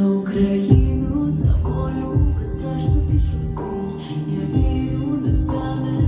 за Україну, за волю безстрашно пішов ти. Я вірю, не стане.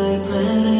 I pray.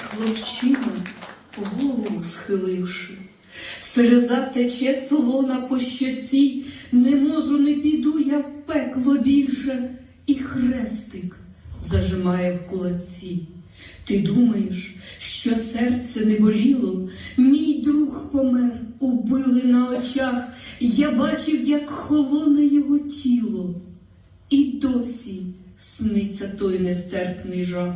хлопчина, голову схиливши, сльоза тече солона по щоці, не можу, не піду я в пекло більше, і хрестик зажимає в кулаці. Ти думаєш, що серце не боліло, мій друг помер, убили на очах, я бачив, як холоне його тіло, і досі сниться той нестерпний жах.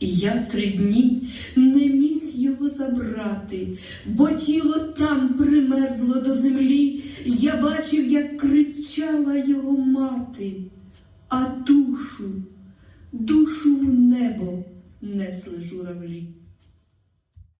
І я три дні не міг його забрати, бо тіло там примерзло до землі. Я бачив, як кричала його мати, а душу, душу в небо несли журавлі.